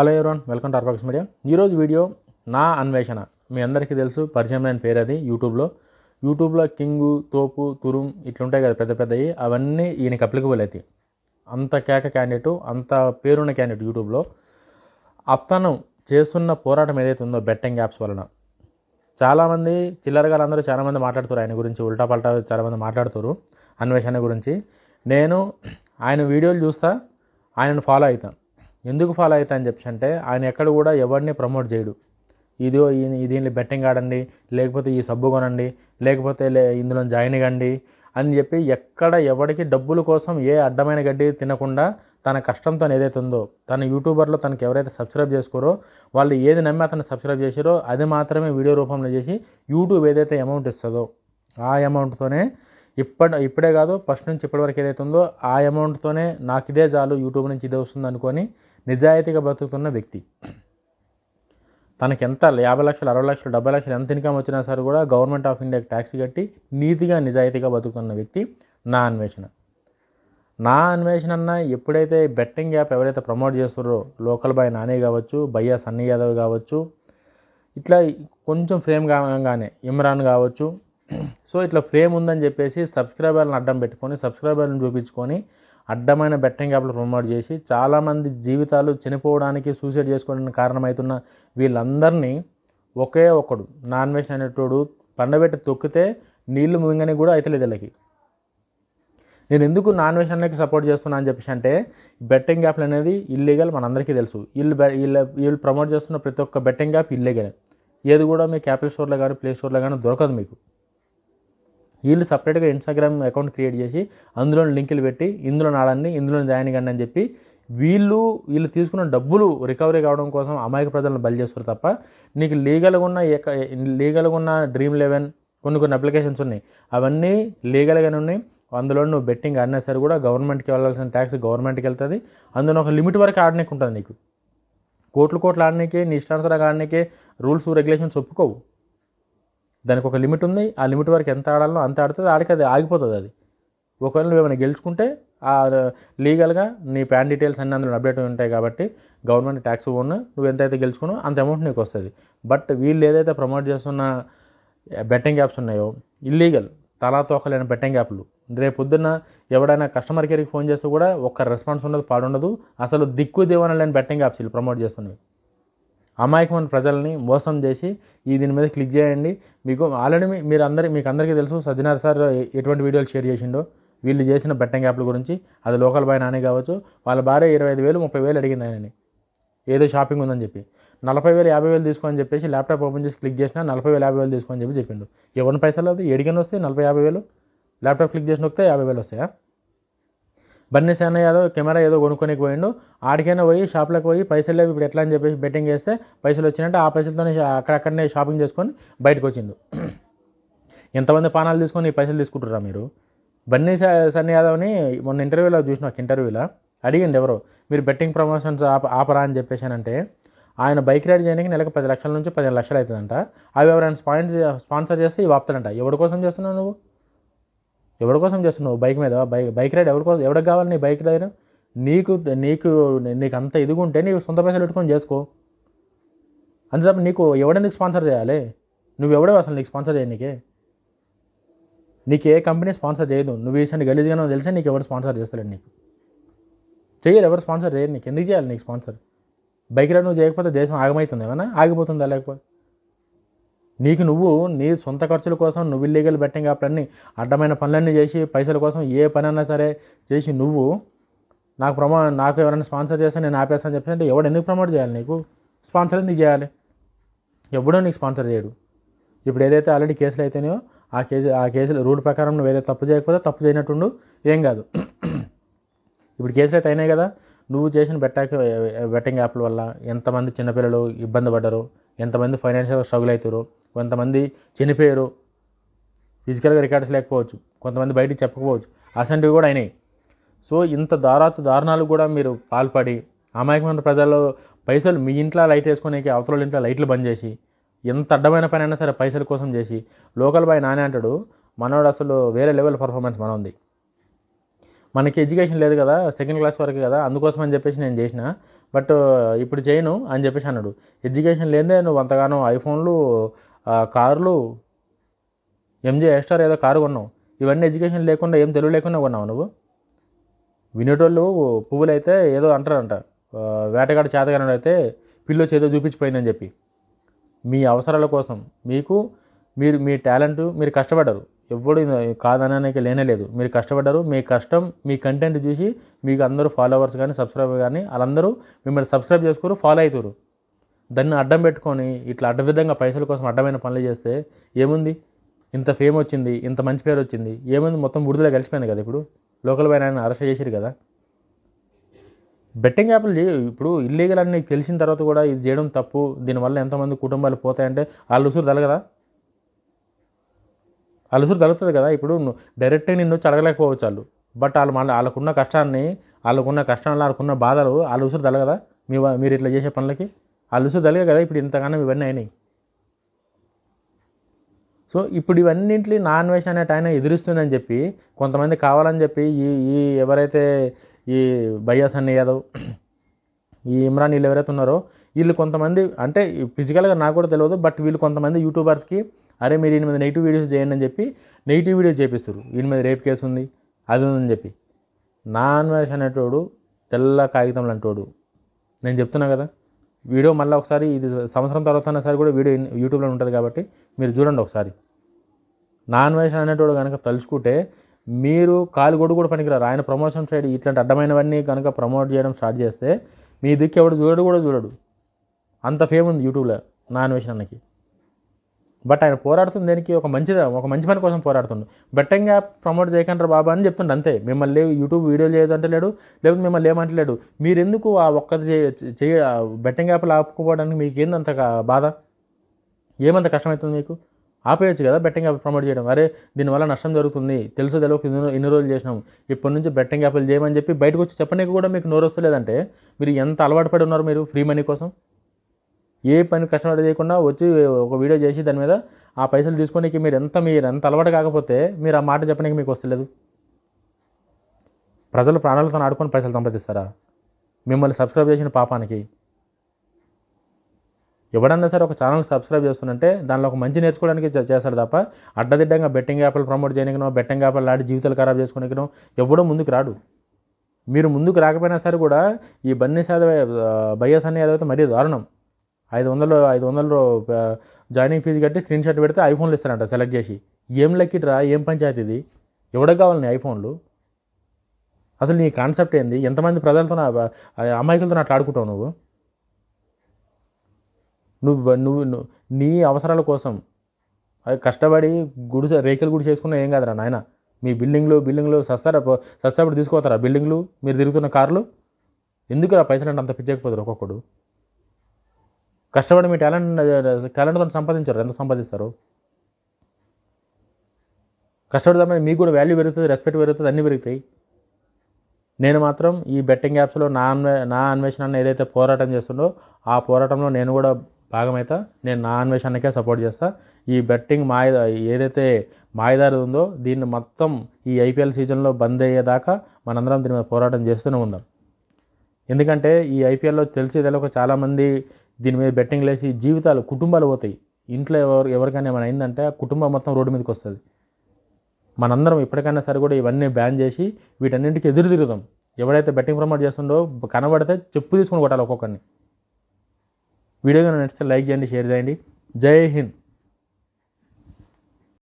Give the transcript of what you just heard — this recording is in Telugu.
Hello everyone welcome to Arbox media ఈరోజు వీడియో నా అన్వేషణ. మీ అందరికీ తెలుసు పరిచయం లేని పేరు అది యూట్యూబ్లో యూట్యూబ్లో కింగు తోపు తురుం ఇట్లుంటాయి కదా పెద్ద పెద్దవి అవన్నీ ఈయనకి అప్లికబుల్ అవుతాయి అంత కేక క్యాండిడేట్ అంత పేరున్న క్యాండిడేట్ యూట్యూబ్లో అతను చేస్తున్న పోరాటం ఏదైతే ఉందో బెట్టింగ్ యాప్స్ వలన. చాలామంది చిల్లరగాలు అందరూ చాలామంది మాట్లాడుతారు ఆయన గురించి ఉల్టా పల్టా చాలామంది మాట్లాడుతారు అన్వేషణ గురించి. నేను ఆయన వీడియోలు చూస్తా ఆయనను ఫాలో అవుతా ఎందుకు ఫాలో అవుతా అని చెప్పి అంటే ఆయన ఎక్కడ కూడా ఎవరిని ప్రమోట్ చేయడు. ఇదిగో ఈ బెట్టింగ్ ఆడండి లేకపోతే ఈ సబ్బు కొనండి లేకపోతే లే ఇందులో జాయిన్ కండి అని చెప్పి ఎక్కడ ఎవరికి డబ్బుల కోసం ఏ అడ్డమైన గడ్డి తినకుండా తన కష్టంతో ఏదైతే ఉందో తన యూట్యూబర్లో తనకి ఎవరైతే సబ్స్క్రైబ్ చేసుకోరో వాళ్ళు ఏది నమ్మి అతను సబ్స్క్రైబ్ చేసారో అది మాత్రమే వీడియో రూపంలో చేసి యూట్యూబ్ ఏదైతే అమౌంట్ ఇస్తుందో ఆ అమౌంట్తోనే ఇప్పటి ఇప్పుడే కాదు ఫస్ట్ నుంచి ఇప్పటివరకు ఏదైతే ఉందో ఆ అమౌంట్తోనే నాకు ఇదే చాలు యూట్యూబ్ నుంచి ఇదే వస్తుంది అనుకొని నిజాయితీగా బతుకుతున్న వ్యక్తి. తనకి ఎంత యాభై లక్షలు అరవై లక్షలు డెబ్బై లక్షలు ఎంత ఇన్కమ్ వచ్చినా సరే కూడా గవర్నమెంట్ ఆఫ్ ఇండియాకి ట్యాక్స్ కట్టి నీతిగా నిజాయితీగా బతుకుతున్న వ్యక్తి నా అన్వేషణ. నా అన్వేషణ అన్న ఎప్పుడైతే బెట్టింగ్ యాప్ ఎవరైతే ప్రమోట్ చేస్తారో లోకల్ బాయ్ నాని కావచ్చు భయ్యా సన్నీ యాదవ్ కావచ్చు ఇట్లా కొంచెం ఫ్రేమ్ కాగానే ఇమ్రాన్ కావచ్చు సో ఇట్లా ఫ్రేమ్ ఉందని చెప్పేసి సబ్స్క్రైబర్లను అడ్డం పెట్టుకొని సబ్స్క్రైబర్లను చూపించుకొని అడ్డమైన బెట్టింగ్ యాప్లు ప్రమోట్ చేసి చాలామంది జీవితాలు చనిపోవడానికి సూసైడ్ చేసుకోవడానికి కారణమవుతున్న వీళ్ళందరినీ ఒకే ఒకడు నాన్ వెజ్ అనేటోడు పండబెట్టి తొక్కితే నీళ్ళు మింగని కూడా అవుతలేదు వీళ్ళకి. నేను ఎందుకు నాన్ వెజ్ అనేది సపోర్ట్ చేస్తున్నా అని చెప్పేసి అంటే బెట్టింగ్ యాప్లు అనేది ఇల్లీగల్ మనందరికీ తెలుసు. వీళ్ళు బె- వీళ్ళు వీళ్ళు ప్రమోట్ చేస్తున్న ప్రతి ఒక్క బెట్టింగ్ యాప్ ఇల్లీగల్ ఏది కూడా మీ క్యాపిటల్ స్టోర్లో కానీ ప్లే స్టోర్లో కానీ దొరకదు మీకు. వీళ్ళు సపరేట్గా ఇన్స్టాగ్రామ్ అకౌంట్ క్రియేట్ చేసి అందులో లింకులు పెట్టి ఇందులో నాడండి ఇందులో జాయిన్ కండి అని చెప్పి వీళ్ళు వీళ్ళు తీసుకున్న డబ్బులు రికవరీ కావడం కోసం అమాయక ప్రజలను బలి చేస్తారు తప్ప నీకు లీగల్గా ఉన్న లీగల్గా ఉన్న డ్రీమ్ లెవెన్ కొన్ని కొన్ని అప్లికేషన్స్ ఉన్నాయి. అవన్నీ లీగల్గానే ఉన్నాయి. అందులో నువ్వు బెట్టింగ్ ఆడినా సరే కూడా గవర్నమెంట్కి వెళ్ళాల్సిన ట్యాక్స్ గవర్నమెంట్కి వెళ్తుంది. అందులో ఒక లిమిట్ వరకు ఆడనీకి ఉంటుంది నీకు. కోట్లు కోట్లు ఆడనీకే నీ ఇష్టానుసారంగా ఆడనీకే రూల్స్ రెగ్యులేషన్స్ ఒప్పుకోవు. దానికి ఒక లిమిట్ ఉంది. ఆ లిమిట్ వరకు ఎంత ఆడాలో అంత ఆడుతుంది ఆడికి అది ఆగిపోతుంది అది. ఒకవేళ నువ్వు ఏమైనా గెలుచుకుంటే ఆ లీగల్గా నీ ప్యాన్ డీటెయిల్స్ అన్నీ అందులో అప్డేట్ ఉంటాయి కాబట్టి గవర్నమెంట్ ట్యాక్స్ పోను నువ్వు ఎంతైతే గెలుచుకున్నావు అంత అమౌంట్ నీకు వస్తుంది. బట్ వీళ్ళు ఏదైతే ప్రమోట్ చేస్తున్న బెట్టింగ్ యాప్స్ ఉన్నాయో ఇల్లీగల్ తలా తోకలేని బెట్టింగ్ యాప్లు రేపు పొద్దున్న ఎవడైనా కస్టమర్ కేర్కి ఫోన్ చేస్తే కూడా ఒక్క రెస్పాన్స్ ఉండదు పాడుండదు అసలు దిక్కు దేవన లేని బెట్టింగ్ యాప్స్ వీళ్ళు ప్రమోట్ చేస్తున్నవి. అమాయకమైన ప్రజల్ని మోసం చేసి ఈ దీని మీద క్లిక్ చేయండి. మీకు ఆల్రెడీ మీరు అందరి మీకు అందరికీ తెలుసు సజ్జనార్ సార్ ఎటువంటి వీడియోలు షేర్ చేసిండో. వీళ్ళు చేసిన బెట్టింగ్ యాప్ల గురించి. అది లోకల్ బాయ్ నాని కావచ్చు. వాళ్ళ భార్య ఇరవై ఐదు వేలు ముప్పై వేలు అడిగింది ఆయనని. ఏదో షాపింగ్ ఉందని చెప్పి. నలభై వేలు యాభై వేలు తీసుకోని చెప్పేసి ల్యాప్టాప్ ఓపెన్ చేసి క్లిక్ చేసినా నలభై వేలు యాభై వేలు తీసుకోని చెప్పి చెప్పిండు. ఎవరిని పైసలు అది ఎడిగిన వస్తే నలభై యాభై వేలు. ల్యాప్టాప్ క్లిక్ చేసి నొక్కితే యాభై వేలు వస్తాయా? బన్నీ సేన యాదవ్ కెమెరా ఏదో కొనుక్కొనికి పోయిండు. ఆడికైనా పోయి షాప్లకు పోయి పైసలు లేవు. ఇప్పుడు ఎట్లా అని చెప్పేసి బెట్టింగ్ చేస్తే పైసలు వచ్చినట్టు ఆ పైసలతోనే అక్కడక్కడనే షాపింగ్ చేసుకొని బయటకు వచ్చిండు. ఎంతమంది పానాలు తీసుకొని ఈ పైసలు తీసుకుంటురా మీరు? బన్నీ స- సన్నీ యాదవ్ని మొన్న ఇంటర్వ్యూలో చూసిన ఒక ఇంటర్వ్యూలో అడిగింది ఎవరు మీరు బెట్టింగ్ ప్రమోషన్స్ ఆప ఆపరా అని చెప్పేసానంటే ఆయన బైక్ రైడ్ చేయడానికి నెలకు పది లక్షల నుంచి పదిహేను లక్షలు అవుతుందంట. అవి ఎవరైనా స్పాన్సర్ స్పాన్సర్ చేస్తే ఇవి ఆపుతాడంట. ఎవరి కోసం చేస్తున్నావు నువ్వు? ఎవరి కోసం చేస్తున్నావు? బైక్ మీద? బైక్ బైక్ రైడ్ ఎవరి కోసం? ఎవరికి కావాలి నీ బైక్ రైడ్? నీకు నీకు నీకు అంత ఇదిగా ఉంటే నీకు సొంత పైసలు పెట్టుకొని చేసుకో. అంతే తప్ప నీకు ఎవడెందుకు స్పాన్సర్ చేయాలి? నువ్వు ఎవడో అసలు నీకు స్పాన్సర్ చేయనీకే నీకు. ఏ కంపెనీ స్పాన్సర్ చేయదు. నువ్వు ఈసారి గలీజ్గానో తెలిసే నీకు ఎవరు స్పాన్సర్ చేస్తలేడు నీకు. చెయ్యరు ఎవరు స్పాన్సర్ చేయరు నీకు. ఎందుకు చేయాలి నీకు స్పాన్సర్? బైక్ రైడ్ నువ్వు చేయకపోతే దేశం ఆగమవుతుంది ఏమన్నా ఆగిపోతుందా లేకపోతే? నీకు నువ్వు నీ సొంత ఖర్చుల కోసం నువ్వు ఇల్లీగల్ బెట్టింగ్ యాప్లన్నీ అడ్డమైన పనులన్నీ చేసి పైసల కోసం ఏ పని అయినా సరే చేసి నువ్వు నాకు ప్రమో నాకు ఎవరైనా స్పాన్సర్ చేస్తే నేను ఆపేస్తాను చెప్పి అంటే ఎవడు ఎందుకు ప్రమోట్ చేయాలి నీకు? స్పాన్సర్ ఎందుకు చేయాలి? ఎవడో నీకు స్పాన్సర్ చేయడు. ఇప్పుడు ఏదైతే ఆల్రెడీ కేసులు అయితేనేయో ఆ కేసు ఆ కేసులు రూల్ ప్రకారం నువ్వు ఏదైతే తప్పు చేయకపోతే తప్పు చేయనట్టుండు ఏం కాదు. ఇప్పుడు కేసులు అయితే అయినాయి కదా నువ్వు చేసిన బెట్టాకి బెట్టింగ్ యాప్ల వల్ల ఎంతమంది చిన్నపిల్లలు ఇబ్బంది పడ్డారు? ఎంతమంది ఫైనాన్షియల్ స్ట్రగుల్ అవుతారు కొంతమంది చనిపోయారు ఫిజికల్గా రికార్డ్స్ లేకపోవచ్చు కొంతమంది బయటికి చెప్పకపోవచ్చు అసంటివి కూడా అయినాయి. సో ఇంత దారాత దారుణాలు కూడా మీరు పాల్పడి అమాయకమైన ప్రజలు పైసలు మీ ఇంట్లో లైట్ వేసుకునేకి అవతల ఇంట్లో లైట్లు బంద్ చేసి ఎంత అడ్డమైన పని అయినా సరే పైసల కోసం చేసి లోకల్ బాయ్ నానే అంటాడు మనోడు అసలు వేరే లెవెల్ పర్ఫార్మెన్స్ మన ఉంది మనకి ఎడ్యుకేషన్ లేదు కదా సెకండ్ క్లాస్ వరకు కదా అందుకోసం అని చెప్పేసి నేను చేసిన. బట్ ఇప్పుడు చేయను అని చెప్పేసి అన్నాడు. ఎడ్యుకేషన్ లేదే నువ్వు అంతగానో ఐఫోన్లు కార్లు ఎంజే ఎస్టార్ ఏదో కారు కొన్నావు. ఇవన్నీ ఎడ్యుకేషన్ లేకుండా ఏం తెలివి లేకుండా కొన్నావు నువ్వు? వినేటోళ్ళు పువ్వులు అయితే ఏదో అంటారంట. ఆ, వేటగాడు అయితే పిల్లో చేదో చూపించిపోయిందని చెప్పి. మీ అవసరాల కోసం మీకు మీరు మీ టాలెంట్ మీరు కష్టపడ్డారు ఎవ్వడు కాదనడానికి లేనే లేదు మీరు కష్టపడ్డారు మీ కష్టం మీ కంటెంట్ చూసి మీకు అందరూ ఫాలోవర్స్ కానీ సబ్స్క్రైబర్ కానీ వాళ్ళందరూ మిమ్మల్ని సబ్స్క్రైబ్ చేసుకోరు ఫాలో అవుతారు దాన్ని అడ్డం పెట్టుకొని ఇట్లా అడ్డదిడ్డంగా పైసల కోసం అడ్డమైన పనులు చేస్తే ఏముంది? ఇంత ఫేమ్ వచ్చింది ఇంత మంచి పేరు వచ్చింది ఏముంది? మొత్తం బుడిదలో కలిసిపోయింది కదా ఇప్పుడు? లోకల్ పైన ఆయన అరెస్ట్ చేసిరు కదా? బెట్టింగ్ యాప్లు ఇప్పుడు ఇల్లీగల్ అన్నీ తెలిసిన తర్వాత కూడా ఇది చేయడం తప్పు. దీనివల్ల ఎంతమంది కుటుంబాలు పోతాయంటే వాళ్ళు ఉసురు తల కదా ఉసురు తలుతుంది కదా. ఇప్పుడు డైరెక్ట్గా నిన్ను చడగలేకపోవచ్చు అడగలేకపోవచ్చు వాళ్ళు. బట్ వాళ్ళు మళ్ళీ వాళ్ళకున్న కష్టాన్ని వాళ్ళకున్న కష్టాలు వాళ్ళకున్న బాధలు వాళ్ళు ఉసురు తలగదా మీ మీరు ఇట్లా చేసే పనులకి వాళ్ళ ఉసురు తలగే కదా. ఇప్పుడు ఇంతగానో ఇవన్నీ అయినాయి. సో ఇప్పుడు ఇవన్నింటి నాన్ వెజ్ అనేటి ఆయన ఎదురుస్తుందని చెప్పి కొంతమంది కావాలని చెప్పి ఈ ఈ ఎవరైతే ఈ బయ్యాస్ అన్ని యాదవ్ ఈ ఇమ్రాన్ వీళ్ళు ఎవరైతే ఉన్నారో వీళ్ళు కొంతమంది అంటే ఫిజికల్గా నాకు కూడా తెలియదు బట్ వీళ్ళు కొంతమంది యూట్యూబర్స్కి అరే మీరు ఈయన మీద నెగిటివ్ వీడియోస్ చేయండి అని చెప్పి నెగిటివ్ వీడియోస్ చేపిస్తారు ఈయన మీద రేప్ కేసు ఉంది అది ఉందని చెప్పి. నాన్ అన్వేషణ అనేటోడు తెల్ల కాగితం లాంటోడు. నేను చెప్తున్నా కదా వీడియో మళ్ళీ ఒకసారి ఇది సంవత్సరం తర్వాత సరే కూడా వీడియో యూట్యూబ్లో ఉంటుంది కాబట్టి మీరు చూడండి ఒకసారి. నాన్ అన్వేషణ అనేటోడు కనుక తలుచుకుంటే మీరు కాలుగొడు కూడా పనికిరారు. ఆయన ప్రమోషన్ సైడ్ ఇట్లాంటి అడ్డమైనవన్నీ కనుక ప్రమోట్ చేయడం స్టార్ట్ చేస్తే మీ దిక్కు ఎవడు చూడడు కూడా చూడడు. అంత ఫేమ్ ఉంది యూట్యూబ్లో నాన్ అన్వేషణ అన్నకి. బట్ ఆయన పోరాడుతుంది దేనికి? ఒక మంచిదా ఒక మంచి పని కోసం పోరాడుతుండు. బెట్టింగ్ యాప్ ప్రమోట్ చేయకంటారు బాబా అని చెప్తుండే అంతే. మిమ్మల్ని లేవు యూట్యూబ్ వీడియోలు చేయదంటే లేడు లేకపోతే మిమ్మల్ని ఏమంటలేడు మీరెందుకు ఆ ఒక్కది చేయ బెట్టింగ్ యాప్లు ఆపుకోవడానికి మీకు ఏందంత బాధ? ఏమంత కష్టమవుతుంది మీకు? ఆపేయచ్చు కదా బెట్టింగ్ యాప్ ప్రమోట్ చేయడం. అరే దీనివల్ల నష్టం జరుగుతుంది. తెలుసు తెలియక ఇన్ని రోజులు చేసినాం. ఇప్పటి నుంచి బెట్టింగ్ యాప్లు చేయమని చెప్పి బయటకు వచ్చి చెప్పడానికి కూడా మీకు నోరు వస్తలేదంటే మీరు ఎంత అలవాటు పడి ఉన్నారు మీరు ఫ్రీ మనీ కోసం? ఏ పని కష్టపడి చేయకుండా వచ్చి ఒక వీడియో చేసి దాని మీద ఆ పైసలు తీసుకోనికి మీరు ఎంత మీరు ఎంత అలవాటు కాకపోతే మీరు ఆ మాట చెప్పడానికి మీకు వస్తలేదు. ప్రజలు ప్రాణాలతో ఆడుకొని పైసలు సంపాదిస్తారా? మిమ్మల్ని సబ్స్క్రైబ్ చేసిన పాపానికి. ఎవడన్నా సరే ఒక ఛానల్ సబ్స్క్రైబ్ చేస్తుందంటే దానిలో ఒక మంచి నేర్చుకోవడానికి చేస్తారు చేస్తాడు తప్ప అడ్డదిడ్డంగా బెట్టింగ్ యాప్లు ప్రమోట్ చేయనికనో బెట్టింగ్ యాప్లు ఆడి జీవితాలు ఖరాబ్ చేసుకోనికనో ఎవడో ముందుకు రాడు. మీరు ముందుకు రాకపోయినా సరే కూడా ఈ బన్నీ సాధ బయ్యస్ అనే ఏదైతే మరీ దారుణం. ఐదు వందలు ఐదు వందలు జాయినింగ్ ఫీజు కట్టి స్క్రీన్ షాట్ పెడితే ఐఫోన్లు ఇస్తారంట సెలెక్ట్ చేసి. ఏం లెక్కిట్రా? ఏం పంచాయతీ ఇది? ఎవడకు కావాలి ఐఫోన్లు? అసలు నీ కాన్సెప్ట్ ఏంది? ఎంతమంది ప్రజలతో నా- అమాయకులతో అట్లా ఆడుకుంటావు నువ్వు? నువ్వు నువ్వు నీ అవసరాల కోసం అది కష్టపడి గుడిసె రేకులు గుడి చేసుకున్నా ఏం కాదురా నాయన. మీ బిల్డింగ్లు బిల్డింగ్లు సస్తారా? సస్తాపడి తీసుకోతారా బిల్డింగ్లు? మీరు తిరుగుతున్న కార్లు? ఎందుకు ఆ పైసలు అంటే అంత పిచ్చకపోతారు ఒక్కొక్కడు? కష్టపడి మీ టాలెంట్ టాలెంట్తో సంపాదించారు. ఎంత సంపాదిస్తారు? కష్టపడదామా మీకు కూడా వాల్యూ పెరుగుతుంది రెస్పెక్ట్ పెరుగుతుంది అన్నీ పెరుగుతాయి. నేను మాత్రం ఈ బెట్టింగ్ యాప్స్లో నా అన్వే నా అన్వేషణ ఏదైతే పోరాటం చేస్తుండో ఆ పోరాటంలో నేను కూడా భాగమైతే. నేను నా అన్వేషణకే సపోర్ట్ చేస్తా. ఈ బెట్టింగ్ మాయ ఏదైతే మాయదారి ఉందో దీన్ని మొత్తం ఈ ఐపీఎల్ సీజన్లో బంద్ అయ్యేదాకా మనందరం దీని మీద పోరాటం చేస్తూనే ఉందాం. ఎందుకంటే ఈ ఐపీఎల్లో తెలిసి తెలియక చాలామంది దీని మీద బెట్టింగ్ లేసి జీవితాలు కుటుంబాలు పోతాయి. ఇంట్లో ఎవరు ఎవరికైనా ఏమైనా అయిందంటే ఆ కుటుంబం మొత్తం రోడ్డు మీదకి వస్తుంది. మనందరం ఇప్పటికైనా సరే కూడా ఇవన్నీ బ్యాన్ చేసి వీటన్నింటికి ఎదురు తిరుగుదాం. ఎవడైతే బెట్టింగ్ ప్రమోట్ చేస్తుండో కనబడితే చెప్పు తీసుకొని కొట్టాలి ఒక్కొక్కరిని. వీడియో కనుక నచ్చితే లైక్ చేయండి షేర్ చేయండి. జై హింద్.